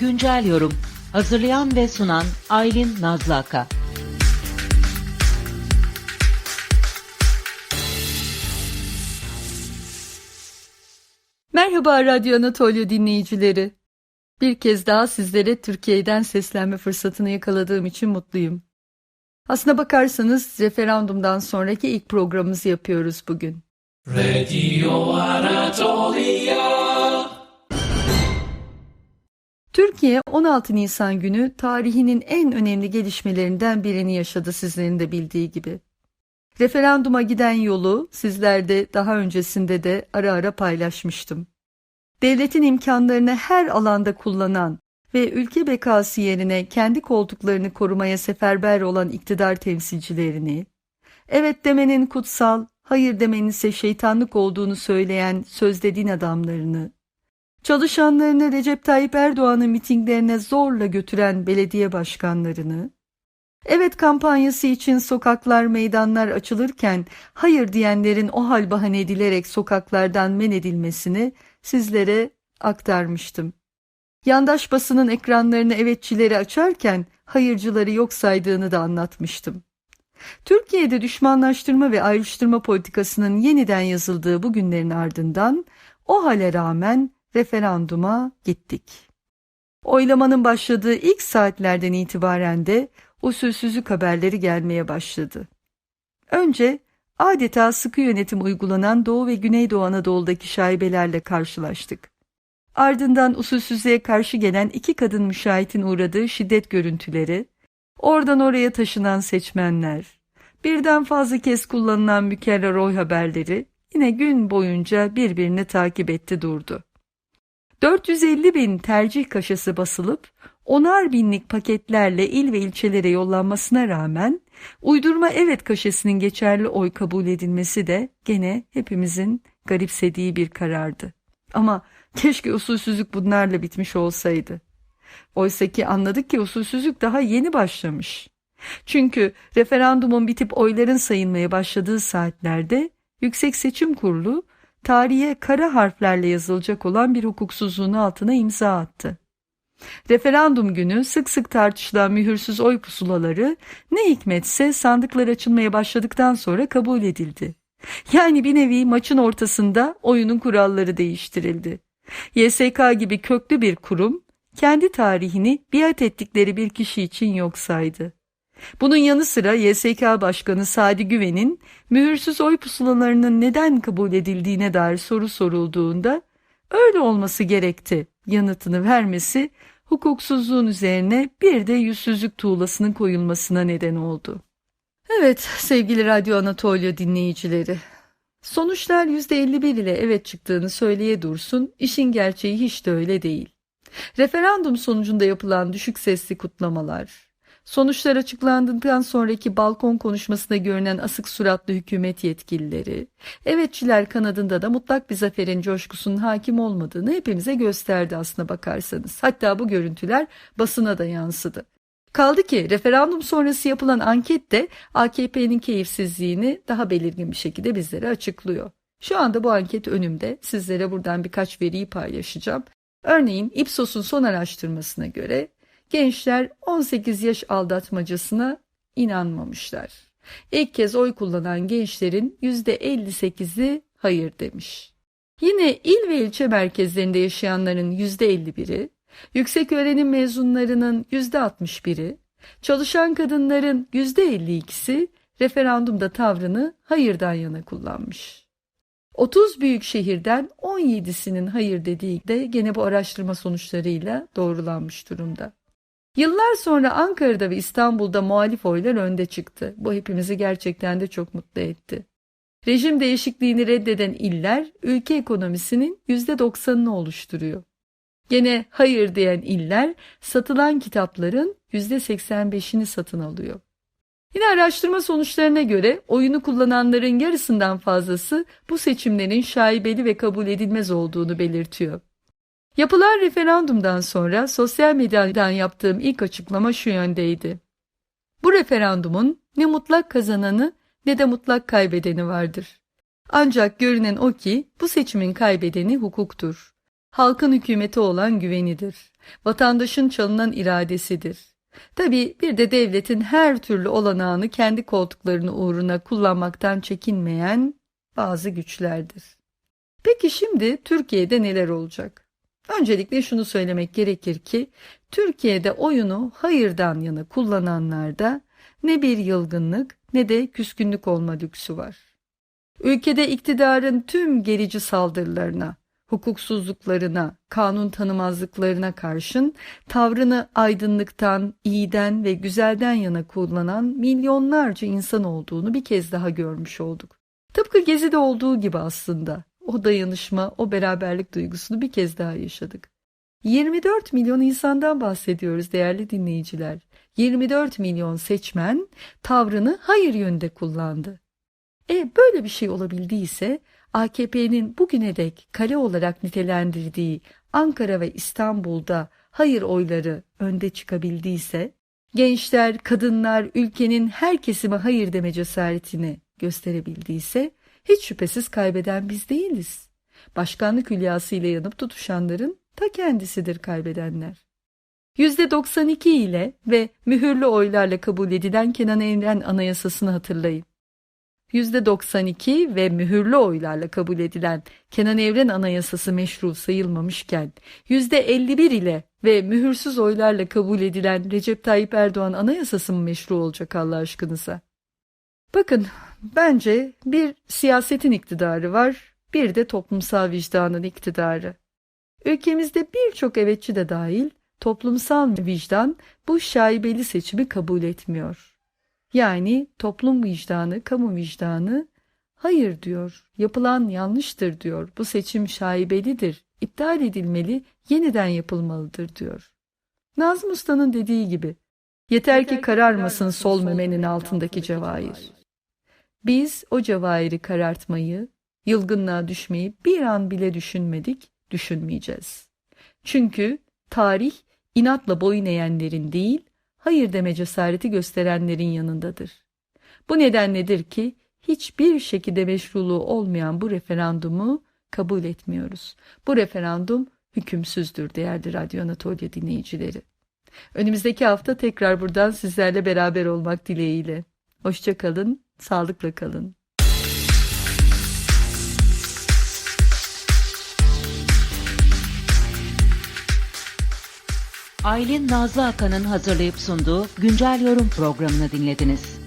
Güncel yorum. Hazırlayan ve sunan Aylin Nazlaka. Merhaba Radyo Anatolya dinleyicileri. Bir kez daha sizlere Türkiye'den seslenme fırsatını yakaladığım için mutluyum. Aslına bakarsanız referandumdan sonraki ilk programımızı yapıyoruz bugün. Radio Anatolia. Türkiye 16 Nisan günü tarihinin en önemli gelişmelerinden birini yaşadı sizlerin de bildiği gibi. Referanduma giden yolu sizlerde daha öncesinde de ara ara paylaşmıştım. Devletin imkanlarını her alanda kullanan ve ülke bekası yerine kendi koltuklarını korumaya seferber olan iktidar temsilcilerini, evet demenin kutsal, hayır demenin ise şeytanlık olduğunu söyleyen sözde din adamlarını, çalışanlarını Recep Tayyip Erdoğan'ın mitinglerine zorla götüren belediye başkanlarını, evet kampanyası için sokaklar meydanlar açılırken hayır diyenlerin o hal bahane edilerek sokaklardan men edilmesini sizlere aktarmıştım. Yandaş basının ekranlarını evetçileri açarken hayırcıları yok saydığını da anlatmıştım. Türkiye'de düşmanlaştırma ve ayrıştırma politikasının yeniden yazıldığı bu günlerin ardından o hale rağmen referanduma gittik. Oylamanın başladığı ilk saatlerden itibaren de usulsüzlük haberleri gelmeye başladı. Önce adeta sıkı yönetim uygulanan Doğu ve Güneydoğu Anadolu'daki şaibelerle karşılaştık. Ardından usulsüzlüğe karşı gelen iki kadın müşahitin uğradığı şiddet görüntüleri, oradan oraya taşınan seçmenler, birden fazla kez kullanılan mükerrer oy haberleri yine gün boyunca birbirini takip etti durdu. 450 bin tercih kaşası basılıp onar binlik paketlerle il ve ilçelere yollanmasına rağmen uydurma evet kaşesinin geçerli oy kabul edilmesi de gene hepimizin garipsediği bir karardı. Ama keşke usulsüzlük bunlarla bitmiş olsaydı. Oysa ki anladık ki usulsüzlük daha yeni başlamış. Çünkü referandumun bitip oyların sayılmaya başladığı saatlerde Yüksek Seçim Kurulu tarihe kara harflerle yazılacak olan bir hukuksuzluğun altına imza attı. Referandum günü sık sık tartışılan mühürsüz oy pusulaları ne hikmetse sandıklar açılmaya başladıktan sonra kabul edildi. Yani bir nevi maçın ortasında oyunun kuralları değiştirildi. YSK gibi köklü bir kurum kendi tarihini biat ettikleri bir kişi için yok saydı. Bunun yanı sıra YSK Başkanı Sadi Güven'in mühürsüz oy pusulalarının neden kabul edildiğine dair soru sorulduğunda öyle olması gerekti yanıtını vermesi hukuksuzluğun üzerine bir de yüzsüzlük tuğlasının koyulmasına neden oldu. Evet sevgili Radyo Anatolia dinleyicileri. Sonuçlar %51 ile evet çıktığını söyleye dursun, işin gerçeği hiç de öyle değil. Referandum sonucunda yapılan düşük sesli kutlamalar, Sonuçlar açıklandıktan sonraki balkon konuşmasında görünen asık suratlı hükümet yetkilileri, evetçiler kanadında da mutlak bir zaferin coşkusunun hakim olmadığını hepimize gösterdi aslına bakarsanız. Hatta bu görüntüler basına da yansıdı. Kaldı ki referandum sonrası yapılan anket de AKP'nin keyifsizliğini daha belirgin bir şekilde bizlere açıklıyor. Şu anda bu anket önümde. Sizlere buradan birkaç veriyi paylaşacağım. Örneğin Ipsos'un son araştırmasına göre Gençler 18 yaş aldatmacasına inanmamışlar. İlk kez oy kullanan gençlerin %58'i hayır demiş. Yine il ve ilçe merkezlerinde yaşayanların %51'i, yüksek öğrenim mezunlarının %61'i, çalışan kadınların %52'si referandumda tavrını hayırdan yana kullanmış. 30 büyük şehirden 17'sinin hayır dediği de gene bu araştırma sonuçlarıyla doğrulanmış durumda. Yıllar sonra Ankara'da ve İstanbul'da muhalif oylar önde çıktı. Bu hepimizi gerçekten de çok mutlu etti. Rejim değişikliğini reddeden iller ülke ekonomisinin %90'ını oluşturuyor. Gene hayır diyen iller satılan kitapların %85'ini satın alıyor. Yine araştırma sonuçlarına göre oyunu kullananların yarısından fazlası bu seçimlerin şaibeli ve kabul edilmez olduğunu belirtiyor. Yapılan referandumdan sonra sosyal medyadan yaptığım ilk açıklama şu yöndeydi. Bu referandumun ne mutlak kazananı ne de mutlak kaybedeni vardır. Ancak görünen o ki bu seçimin kaybedeni hukuktur. Halkın hükümeti olan güvenidir. Vatandaşın çalınan iradesidir. Tabii bir de devletin her türlü olanağını kendi koltuklarını uğruna kullanmaktan çekinmeyen bazı güçlerdir. Peki şimdi Türkiye'de neler olacak? Öncelikle şunu söylemek gerekir ki Türkiye'de oyunu hayırdan yana kullananlarda ne bir yılgınlık ne de küskünlük olma lüksü var. Ülkede iktidarın tüm gerici saldırılarına, hukuksuzluklarına, kanun tanımazlıklarına karşın tavrını aydınlıktan, iyiden ve güzelden yana kullanan milyonlarca insan olduğunu bir kez daha görmüş olduk. Tıpkı Gezi'de olduğu gibi aslında o dayanışma, o beraberlik duygusunu bir kez daha yaşadık. 24 milyon insandan bahsediyoruz değerli dinleyiciler. 24 milyon seçmen tavrını hayır yönde kullandı. E böyle bir şey olabildiyse AKP'nin bugüne dek kale olarak nitelendirdiği Ankara ve İstanbul'da hayır oyları önde çıkabildiyse, gençler, kadınlar ülkenin her kesime hayır deme cesaretini gösterebildiyse, hiç şüphesiz kaybeden biz değiliz. Başkanlık hülyası ile yanıp tutuşanların ta kendisidir kaybedenler. %92 ile ve mühürlü oylarla kabul edilen Kenan Evren Anayasası'nı hatırlayın. %92 ve mühürlü oylarla kabul edilen Kenan Evren Anayasası meşru sayılmamışken %51 ile ve mühürsüz oylarla kabul edilen Recep Tayyip Erdoğan Anayasası mı meşru olacak Allah aşkınıza? Bakın bence bir siyasetin iktidarı var, bir de toplumsal vicdanın iktidarı. Ülkemizde birçok evetçi de dahil toplumsal vicdan bu şaibeli seçimi kabul etmiyor. Yani toplum vicdanı, kamu vicdanı hayır diyor, yapılan yanlıştır diyor, bu seçim şaibelidir, iptal edilmeli, yeniden yapılmalıdır diyor. Nazım Usta'nın dediği gibi, yeter ki kararmasın sol memenin altındaki cevahir. Biz o cevahiri karartmayı, yılgınlığa düşmeyi bir an bile düşünmedik, düşünmeyeceğiz. Çünkü tarih inatla boyun eğenlerin değil, hayır deme cesareti gösterenlerin yanındadır. Bu nedenledir ki hiçbir şekilde meşruluğu olmayan bu referandumu kabul etmiyoruz. Bu referandum hükümsüzdür değerli Radyo Anatolia dinleyicileri. Önümüzdeki hafta tekrar buradan sizlerle beraber olmak dileğiyle. Hoşça kalın, sağlıkla kalın. Aylin Nazlı Akan'ın hazırlayıp sunduğu Güncel Yorum programını dinlediniz.